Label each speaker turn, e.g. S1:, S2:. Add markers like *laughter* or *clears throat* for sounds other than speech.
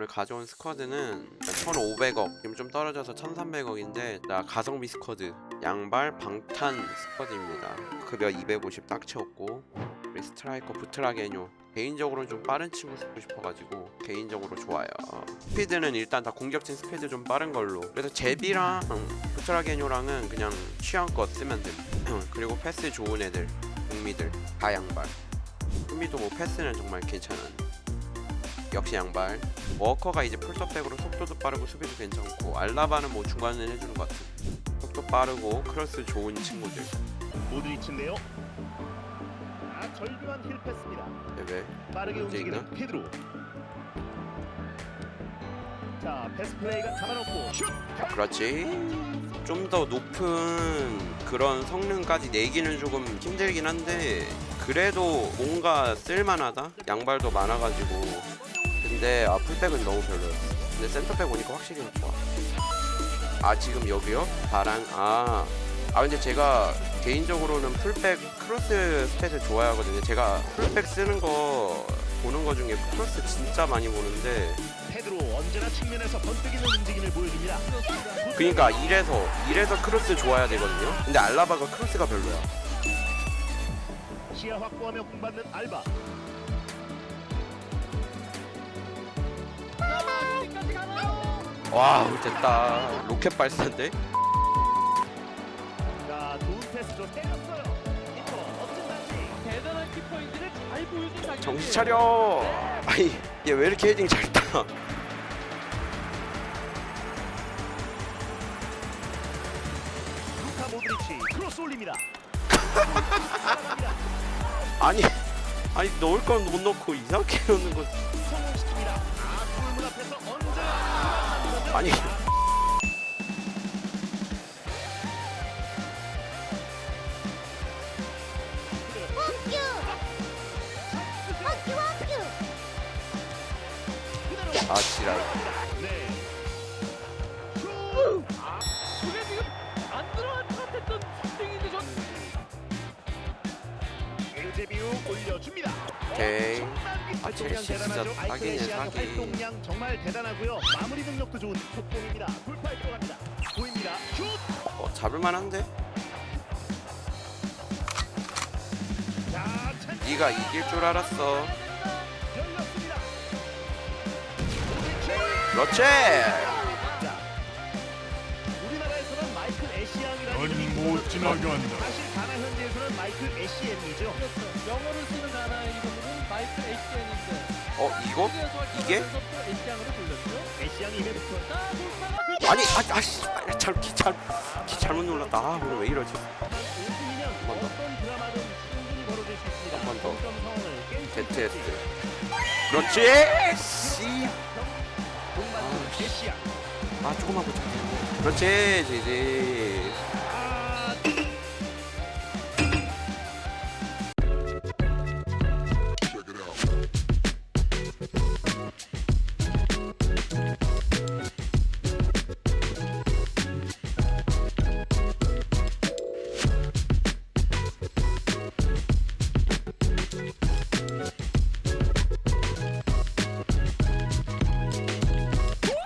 S1: 오늘 가져온 스쿼드는 1,500억 지금 좀 떨어져서 1,300억인데 나 가성비 스쿼드 양발 방탄 스쿼드입니다. 급여 250 딱 채웠고 우리 스트라이커 부트라게뇨 개인적으로는 좀 빠른 친구 쓰고 싶어가지고 개인적으로 좋아요. 스피드는 일단 다 공격진 스피드 좀 빠른 걸로. 그래서 제비랑 부트라게뇨랑은 그냥 취향껏 쓰면 돼. *clears throat* 그리고 패스 좋은 애들 북미들 다 양발. 흥미도 뭐 패스는 정말 괜찮은 역시 양발 워커가 이제 풀서백으로 속도도 빠르고 수비도 괜찮고 알라바는 뭐 중간은 해주는 것 같아 속도 빠르고 크로스 좋은 친구들
S2: 모드리치인데요. 아, 절묘한 힐 패스입니다.
S1: 왜?
S2: 빠르게
S1: 문제
S2: 움직이는
S1: 있나?
S2: 페드로. 자, 패스 플레이가 잡아놓고 슛!
S1: 그렇지 좀 더 높은 그런 성능까지 내기는 조금 힘들긴 한데 그래도 뭔가 쓸만하다 양발도 많아가지고 근데 아 풀백은 너무 별로였어 근데 센터백 오니까 확실히 좋아 아 지금 여기요? 바랑 아, 아 근데 제가 개인적으로는 풀백 크로스 스탯을 좋아하거든요 제가 풀백 쓰는 거 보는 거 중에 크로스 진짜 많이 보는데
S2: 페드로 언제나 측면에서 번뜩이는 움직임을 보여줍니다.
S1: 그니까 이래서 이래서 크로스 좋아야 되거든요. 근데 알라바가 크로스가 별로야.
S2: 시야 확보하며 공받는 알바.
S1: 와 됐다. 로켓 발사인데?
S2: 자, 좋은 패스로 때렸어요. 키퍼 멋진 단지.
S3: 대단한 키퍼인지를 잘 보여준 장면이에요.
S1: 정신 차려. 아니 얘 왜 이렇게 헤딩 잘 따?
S2: 루카 모드리치 크로스 올립니다. *laughs*
S1: 아니 아니 넣을 건 못 넣고 이상하게 넣는 거.
S2: 성공시킵
S1: 아니 아 지랄.
S2: 네. 엘제비우 올려줍니다.
S1: 오케이.
S2: 아,
S1: 아, 첼시 진짜 사기네, 사기.
S2: 활동량 정말 대단하고요. 마무리 능력도 좋은 속공입니다. 돌파에 들어갑니다. 보입니다. 슛!
S1: 어, 잡을만한데?
S2: 자, 찬스
S1: 네가 이길 줄 알았어.
S2: 열렸습니다.
S1: 그렇지.
S4: 못 지나게 한다.
S2: 사실 가나 현지에서는 마이클.
S3: 그렇죠. 영어를 쓰는 가나의 이름은 마이클 에이시안인데
S1: 어 이거? 이게?
S3: 또 에이시안으로 불렸죠.
S2: 이름부터
S3: 자, 돌파가 그
S1: 아니 아 아씨 잘기잘 기 잘못 눌렀다. 아 오늘 왜 이러지?
S2: 50이면
S1: 번 더.
S2: 어떤 드라마든 충분히 벌어질 수 있습니다.
S1: 한번 더.
S2: 동점 상황을. 있을지.
S1: 그렇지. 씨.
S2: 동반자 애쉬양.
S1: 아 조금만 보자. 그렇지 지지.